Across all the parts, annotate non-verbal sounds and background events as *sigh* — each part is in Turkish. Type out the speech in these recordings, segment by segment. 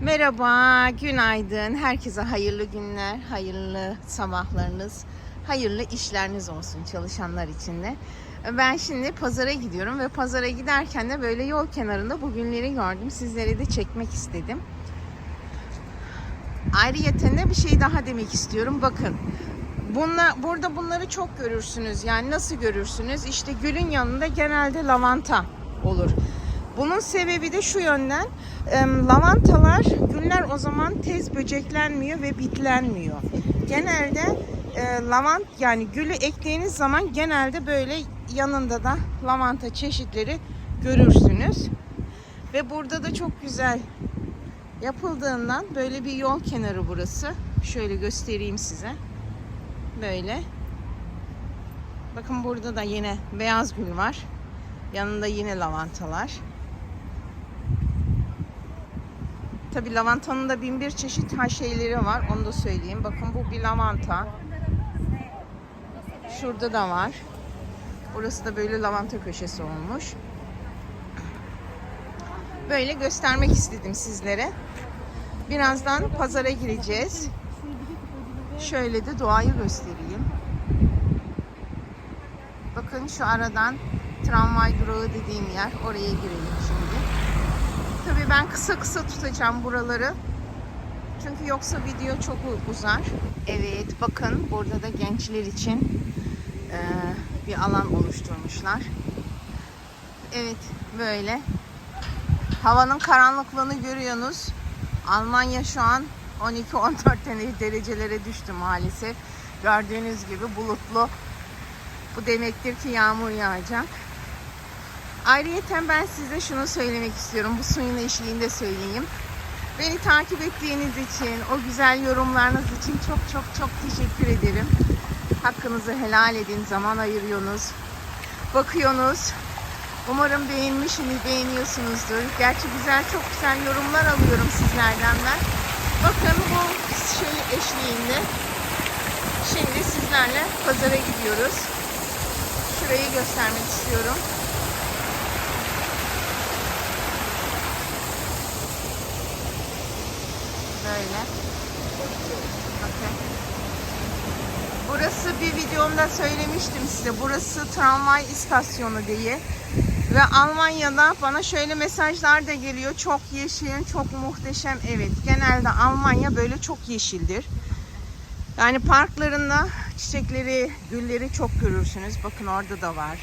Merhaba, günaydın. Herkese hayırlı günler, hayırlı sabahlarınız, hayırlı işleriniz olsun çalışanlar için de. Ben şimdi pazara gidiyorum ve pazara giderken de böyle yol kenarında bugünleri gördüm. Sizlere de çekmek istedim. Ayrıyeten de bir şey daha demek istiyorum. Bakın. Bunlar, burada bunları çok görürsünüz. Yani nasıl görürsünüz? İşte gülün yanında genelde lavanta olur. Bunun sebebi de şu yönden. lavantalar, güller o zaman tez böceklenmiyor ve bitlenmiyor. Genelde e, lavant yani gülü ektiğiniz zaman genelde böyle yanında da lavanta çeşitleri görürsünüz. Ve burada da çok güzel yapıldığından böyle bir yol kenarı burası. Şöyle göstereyim size. Böyle. Bakın burada da yine beyaz gül var. Yanında yine lavantalar. Tabi lavantanın da bin bir çeşit her şeyleri var. Onu da söyleyeyim. Bakın bu bir lavanta. Şurada da var. Burası da böyle lavanta köşesi olmuş. Böyle göstermek istedim sizlere. Birazdan pazara gireceğiz. Şöyle de doğayı göstereyim. Bakın şu aradan tramvay durağı dediğim yer. Oraya girelim şimdi. Tabii ben kısa kısa tutacağım buraları. Çünkü yoksa video çok uzar. Evet bakın burada da gençler için eee, bir alan oluşturmuşlar. Evet böyle. Havanın karanlıklığını görüyorsunuz. Almanya şu an 12-14 derecelere düştü maalesef. Gördüğünüz gibi bulutlu. Bu demektir ki yağmur yağacak. Ayrıyeten ben size şunu söylemek istiyorum. Bu suyun eşliğinde söyleyeyim. Beni takip ettiğiniz için, o güzel yorumlarınız için çok çok çok teşekkür ederim. Hakkınızı helal edin, zaman ayırıyorsunuz, bakıyorsunuz. Umarım beğenmişsiniz, beğeniyorsunuzdur. Gerçi güzel, çok güzel yorumlar alıyorum sizlerden ben. Bakın bu şey eşliğinde şimdi sizlerle pazara gidiyoruz. Şurayı göstermek istiyorum. Böyle. Bakın. Burası bir videomda söylemiştim size. Burası tramvay istasyonu diye. Ve Almanya'da bana şöyle mesajlar da geliyor. Çok yeşil, çok muhteşem. Evet, genelde Almanya böyle çok yeşildir. Yani parklarında çiçekleri, gülleri çok görürsünüz. Bakın orada da var.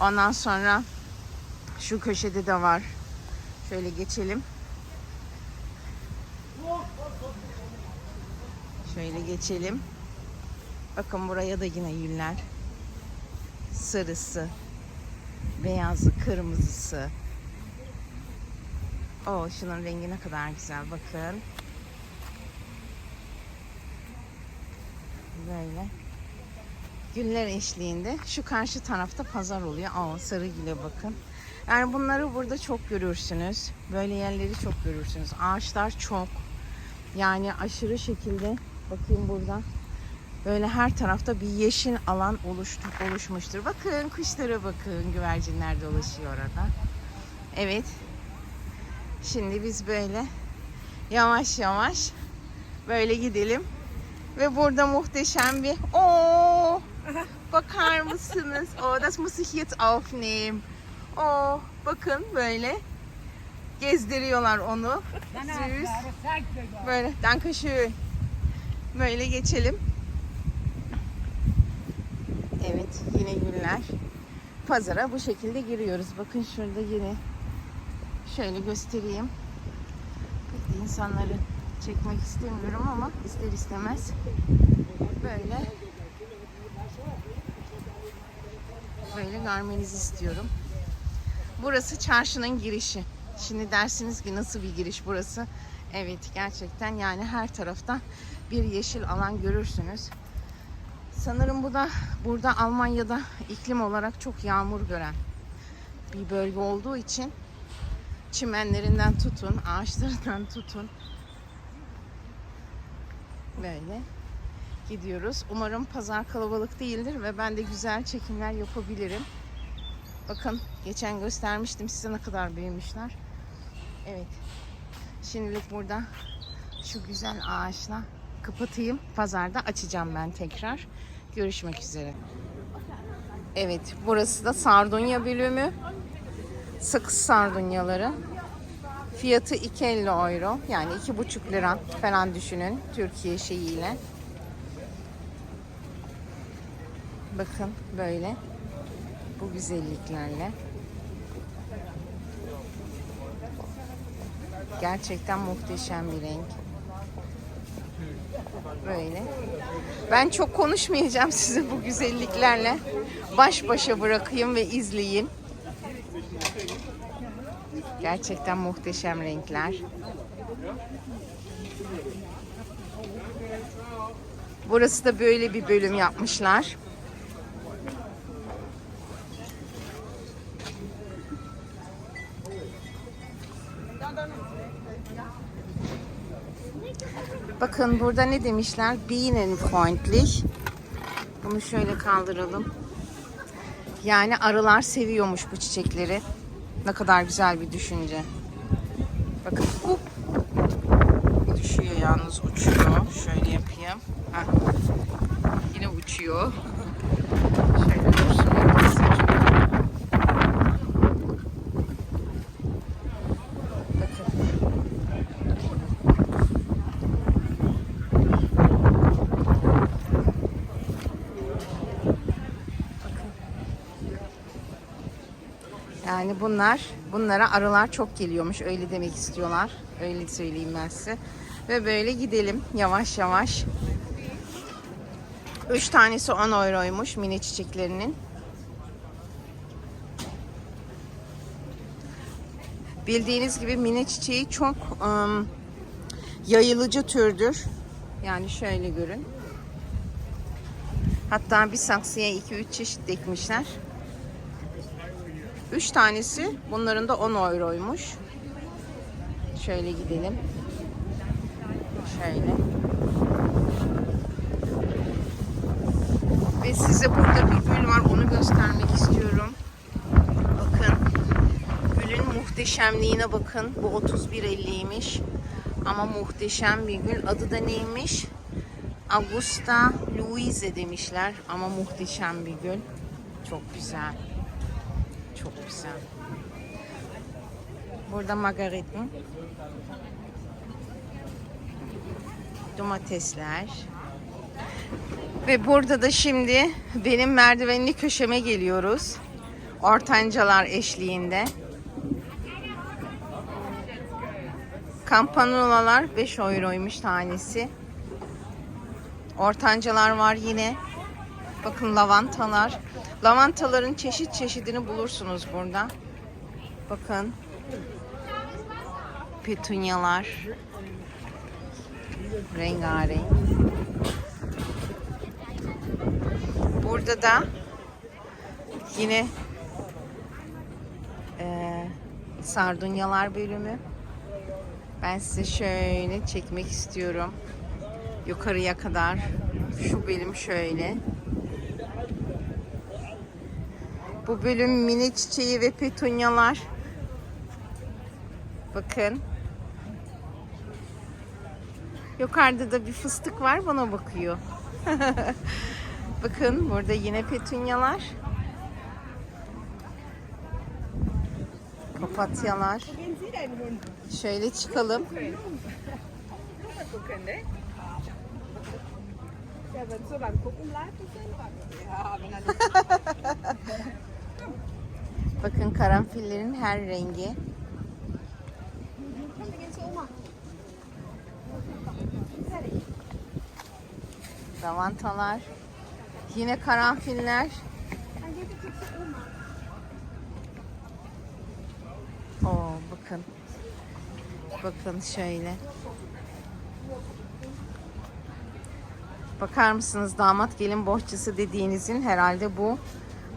Ondan sonra şu köşede de var. Şöyle geçelim. Şöyle geçelim. Bakın buraya da yine güller. Sarısı, beyazı, kırmızısı. O şunun rengi ne kadar güzel bakın. Böyle. Güller eşliğinde şu karşı tarafta pazar oluyor. Aa sarı güle bakın. Yani bunları burada çok görürsünüz. Böyle yerleri çok görürsünüz. Ağaçlar çok. Yani aşırı şekilde bakayım burada. Böyle her tarafta bir yeşil alan oluştu, oluşmuştur. Bakın kuşlara bakın. Güvercinler dolaşıyor orada. Evet. Şimdi biz böyle yavaş yavaş böyle gidelim. Ve burada muhteşem bir Oo! Bakar mısınız? Oh, das muss ich jetzt aufnehmen. Oh, bakın böyle gezdiriyorlar onu. Süß. Böyle, danke schön. Böyle geçelim. Evet, yine güller. Pazara bu şekilde giriyoruz. Bakın şurada yine şöyle göstereyim. İnsanları çekmek istemiyorum ama ister istemez böyle böyle görmenizi istiyorum. Burası çarşının girişi. Şimdi dersiniz ki nasıl bir giriş burası? Evet gerçekten yani her tarafta bir yeşil alan görürsünüz. Sanırım bu da burada Almanya'da iklim olarak çok yağmur gören bir bölge olduğu için çimenlerinden tutun, ağaçlarından tutun. Böyle gidiyoruz. Umarım pazar kalabalık değildir ve ben de güzel çekimler yapabilirim. Bakın geçen göstermiştim size ne kadar büyümüşler. Evet. Şimdilik burada şu güzel ağaçla kapatayım. Pazarda açacağım ben tekrar. Görüşmek üzere. Evet, burası da sardunya bölümü. Sakız sardunyaları. Fiyatı 2.50 euro. Yani 2,5 lira falan düşünün Türkiye şeyiyle. Bakın böyle. Bu güzelliklerle. Gerçekten muhteşem bir renk. Böyle. Ben çok konuşmayacağım *laughs* size bu güzelliklerle. Baş başa bırakayım ve izleyin. Gerçekten muhteşem renkler. Burası da böyle bir bölüm yapmışlar. Bakın burada ne demişler? Bienenfreundlich. Bunu şöyle kaldıralım. Yani arılar seviyormuş bu çiçekleri. Ne kadar güzel bir düşünce. Bakın. Hop. Düşüyor yalnız uçuyor. Şöyle yapayım. Heh. Yine uçuyor. Yani bunlar, bunlara arılar çok geliyormuş. Öyle demek istiyorlar. Öyle söyleyeyim ben size. Ve böyle gidelim yavaş yavaş. Üç tanesi 10 euroymuş mini çiçeklerinin. Bildiğiniz gibi mini çiçeği çok ım, yayılıcı türdür. Yani şöyle görün. Hatta bir saksıya 2-3 çeşit dikmişler. 3 tanesi bunların da 10 euroymuş. Şöyle gidelim. Şöyle. Ve size burada bir gül var onu göstermek istiyorum. Bakın. Gülün muhteşemliğine bakın. Bu 31.50'ymiş. Ama muhteşem bir gül. Adı da neymiş? Augusta Louise demişler. Ama muhteşem bir gül. Çok güzel. Çok güzel. Burada margaritm. Domatesler. Ve burada da şimdi benim merdivenli köşeme geliyoruz. Ortancalar eşliğinde. Kampanolalar 5 euroymuş tanesi. Ortancalar var yine. Bakın lavantalar. Lavantaların çeşit çeşidini bulursunuz burada. Bakın. Petunyalar. Rengarenk. Burada da yine eee sardunyalar bölümü. Ben size şöyle çekmek istiyorum. Yukarıya kadar. Şu bölüm şöyle. Bu bölüm mini çiçeği ve petunyalar. Bakın. Yukarıda da bir fıstık var bana bakıyor. *laughs* Bakın burada yine petunyalar. Papatyalar. Şöyle çıkalım. *laughs* Bakın karanfillerin her rengi. Lavantalar. Yine karanfiller. Oo bakın. Bakın şöyle. Bakar mısınız damat gelin bohçası dediğinizin herhalde bu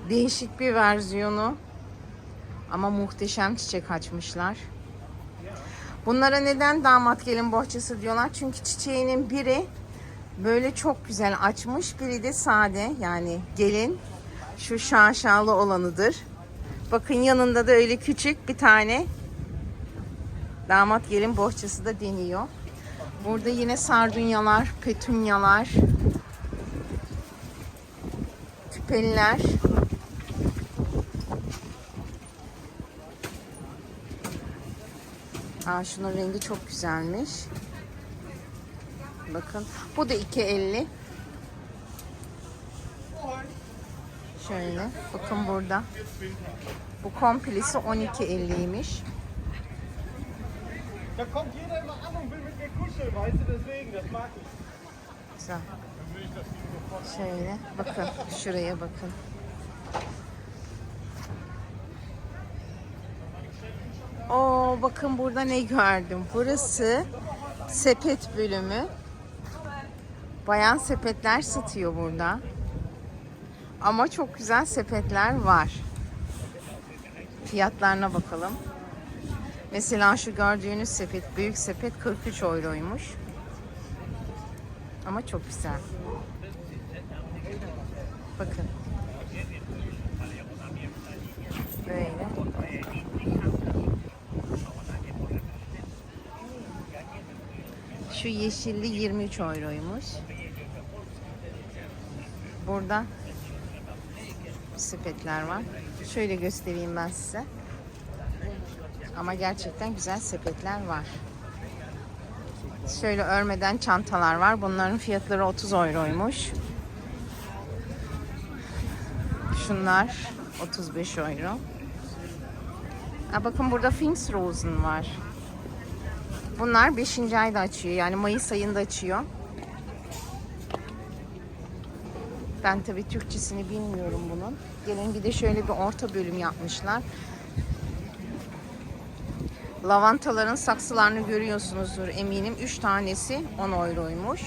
değişik bir versiyonu. Ama muhteşem çiçek açmışlar. Bunlara neden damat gelin bohçası diyorlar? Çünkü çiçeğinin biri böyle çok güzel açmış, biri de sade yani gelin şu şaşalı olanıdır. Bakın yanında da öyle küçük bir tane Damat gelin bohçası da deniyor. Burada yine sardunyalar, petunyalar, küpeliler. Aa, şunun rengi çok güzelmiş. Bakın. Bu da 2.50. Şöyle. Bakın burada. Bu komplesi 12.50'ymiş. Da kommt jeder immer an und will mit mir kuscheln, weißt du, deswegen, das mag ich. Güzel. Şöyle. Bakın. Şuraya bakın. Oo, bakın burada ne gördüm. Burası sepet bölümü. Bayan sepetler satıyor burada. Ama çok güzel sepetler var. Fiyatlarına bakalım. Mesela şu gördüğünüz sepet, büyük sepet 43 euroymuş. Ama çok güzel. Bakın. Böyle. Şu yeşilli 23 euroymuş. Burada sepetler var. Şöyle göstereyim ben size. Ama gerçekten güzel sepetler var. Şöyle örmeden çantalar var. Bunların fiyatları 30 euroymuş. Şunlar 35 euro. Ha, bakın burada Pfingstrose var. Bunlar 5. ayda açıyor. Yani Mayıs ayında açıyor. Ben tabii Türkçesini bilmiyorum bunun. Gelin bir de şöyle bir orta bölüm yapmışlar. Lavantaların saksılarını görüyorsunuzdur eminim. 3 tanesi 10 euroymuş.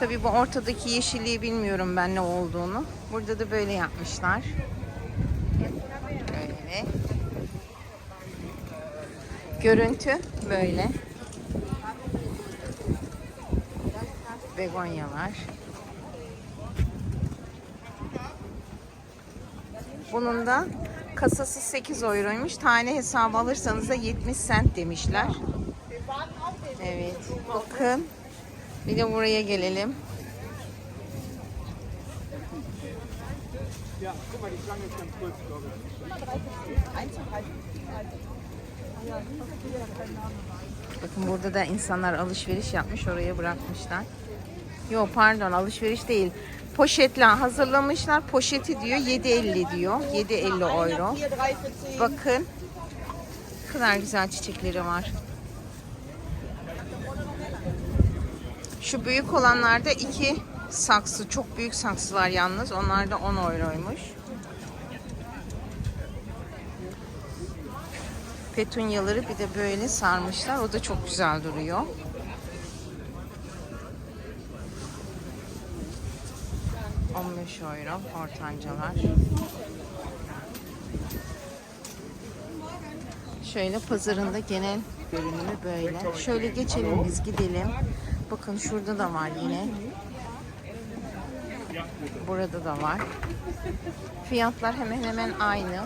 Tabii bu ortadaki yeşilliği bilmiyorum ben ne olduğunu. Burada da böyle yapmışlar. Böyle. Görüntü böyle. Begonyalar. Bunun da kasası 8 euroymuş. Tane hesabı alırsanız da 70 cent demişler. Evet. Bakın. Bir de buraya gelelim. Bakın burada da insanlar alışveriş yapmış. Oraya bırakmışlar. Yok pardon alışveriş değil. Poşetle hazırlamışlar. Poşeti diyor 7.50 diyor. 7.50 euro. Bakın. Ne kadar güzel çiçekleri var. Şu büyük olanlarda iki saksı. Çok büyük saksılar yalnız. Onlar da 10 euroymuş. Petunyaları bir de böyle sarmışlar. O da çok güzel duruyor. ...15 euro ortancalar. Şöyle pazarında genel görünümü böyle. Şöyle geçelim biz gidelim. Bakın şurada da var yine. Burada da var. Fiyatlar hemen hemen aynı.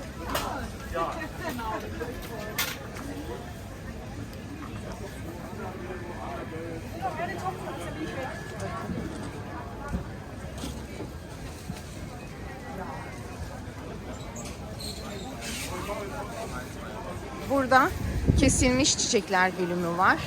Burada kesilmiş çiçekler bölümü var.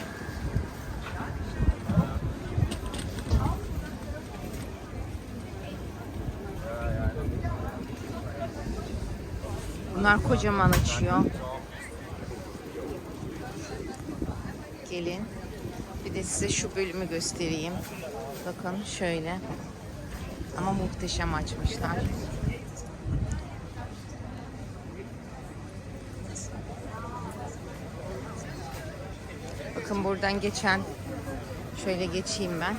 Bunlar kocaman açıyor. Gelin. Bir de size şu bölümü göstereyim. Bakın şöyle. Ama muhteşem açmışlar. Bakın buradan geçen şöyle geçeyim ben.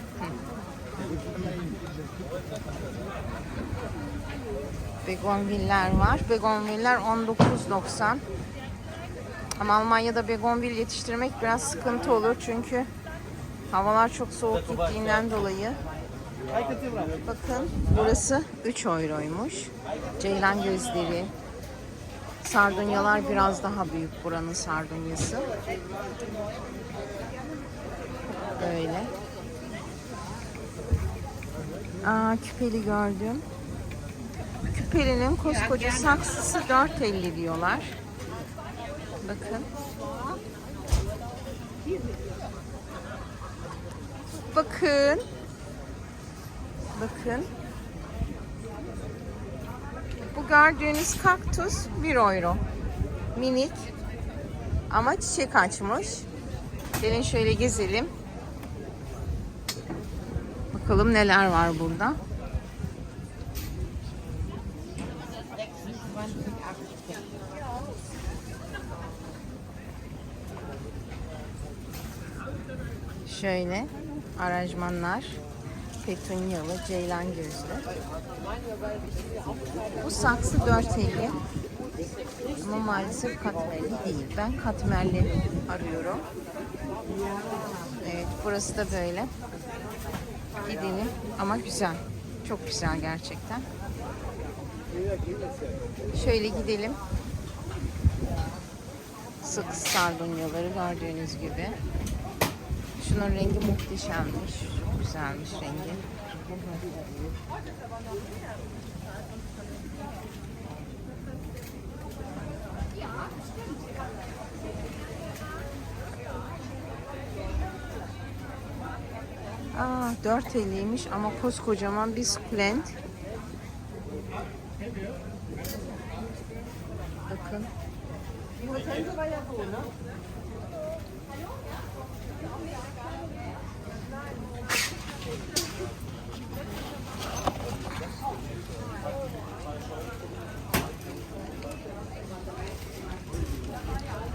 Begonviller var. Begonviller 19.90. Ama Almanya'da begonvil yetiştirmek biraz sıkıntı olur çünkü havalar çok soğuk gittiğinden dolayı. Bakın burası 3 euroymuş. Ceylan gözleri, Sardunyalar biraz daha büyük buranın sardunyası. Böyle. Aa, küpeli gördüm. Küpelinin koskoca saksısı 4.50 diyorlar. Bakın. Bakın. Bakın. Bu gördüğünüz kaktüs 1 euro. Minik. Ama çiçek açmış. Gelin şöyle gezelim. Bakalım neler var burada. Şöyle aranjmanlar. Petunyalı, ceylan gözlü. Bu saksı 4.50. Ama maalesef katmerli değil. Ben katmerli arıyorum. Evet burası da böyle. Gidelim ama güzel. Çok güzel gerçekten. Şöyle gidelim. Sık sardunyaları gördüğünüz gibi. Şunun rengi muhteşemmiş. Çok güzelmiş rengi. Aa, 4.50'ymiş ama koskocaman bir sukulent. Bakın.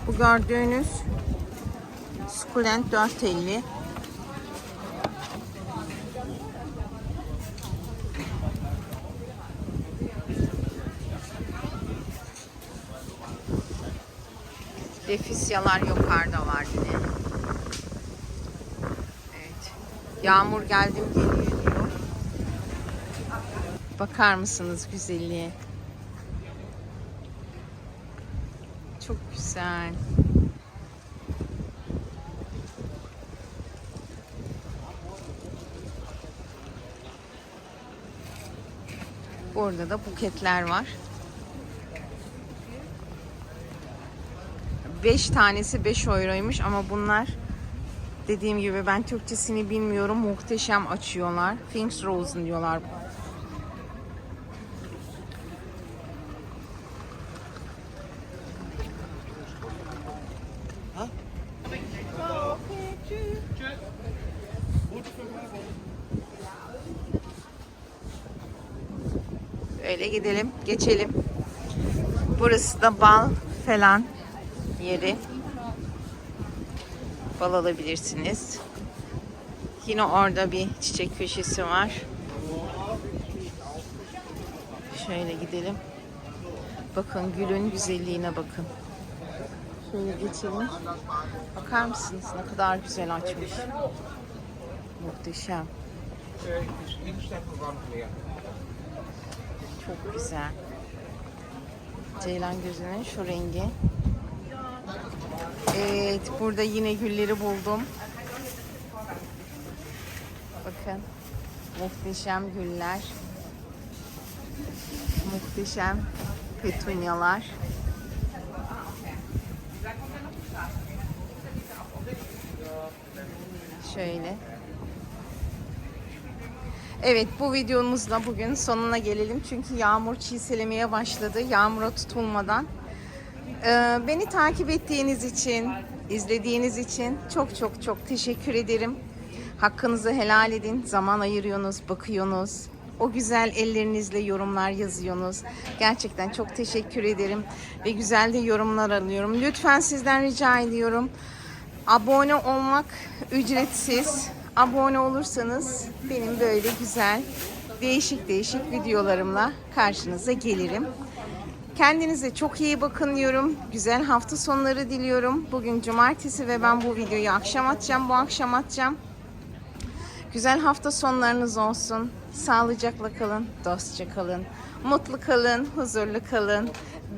Bu gördüğünüz sukulent 4.50. Defisyalar yukarıda var yine. Evet. Yağmur geldim geliyor diyor. Bakar mısınız güzelliğe? Çok güzel. Burada da buketler var. 5 tanesi 5 euroymuş ama bunlar dediğim gibi ben Türkçesini bilmiyorum. Muhteşem açıyorlar. Finks Rosen diyorlar. Öyle gidelim, geçelim. Burası da bal falan yeri. Bal alabilirsiniz. Yine orada bir çiçek köşesi var. Şöyle gidelim. Bakın gülün güzelliğine bakın. Şöyle geçelim. Bakar mısınız ne kadar güzel açmış. Muhteşem. Çok güzel. Ceylan gözünün şu rengi. Evet, burada yine gülleri buldum. Bakın. Muhteşem güller. Muhteşem petunyalar. Şöyle. Evet bu videomuzla bugün sonuna gelelim. Çünkü yağmur çiselemeye başladı. Yağmura tutulmadan. Ee, beni takip ettiğiniz için, izlediğiniz için çok çok çok teşekkür ederim. Hakkınızı helal edin. Zaman ayırıyorsunuz, bakıyorsunuz. O güzel ellerinizle yorumlar yazıyorsunuz. Gerçekten çok teşekkür ederim. Ve güzel de yorumlar alıyorum. Lütfen sizden rica ediyorum. Abone olmak ücretsiz. Abone olursanız benim böyle güzel, değişik değişik videolarımla karşınıza gelirim. Kendinize çok iyi bakın diyorum. Güzel hafta sonları diliyorum. Bugün cumartesi ve ben bu videoyu akşam atacağım. Bu akşam atacağım. Güzel hafta sonlarınız olsun. Sağlıcakla kalın, dostça kalın, mutlu kalın, huzurlu kalın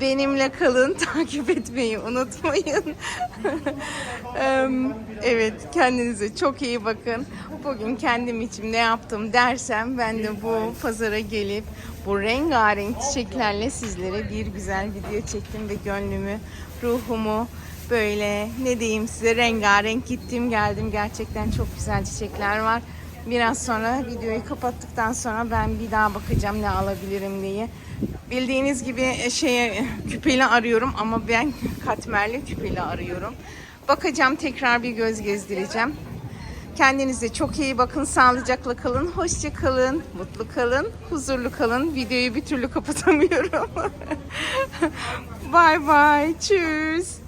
Benimle kalın, *laughs* takip etmeyi unutmayın. *laughs* Evet, kendinize çok iyi bakın. Bugün kendim için ne yaptım dersem ben de bu pazara gelip bu rengarenk çiçeklerle sizlere bir güzel video çektim ve gönlümü, ruhumu böyle ne diyeyim size rengarenk gittim geldim. Gerçekten çok güzel çiçekler var. Biraz sonra videoyu kapattıktan sonra ben bir daha bakacağım ne alabilirim diye. Bildiğiniz gibi e, şeye küpeli arıyorum ama ben katmerli küpeli arıyorum. Bakacağım tekrar bir göz gezdireceğim. Kendinize çok iyi bakın, sağlıcakla kalın, hoşça kalın, mutlu kalın, huzurlu kalın. Videoyu bir türlü kapatamıyorum. *laughs* bye bye, tschüss.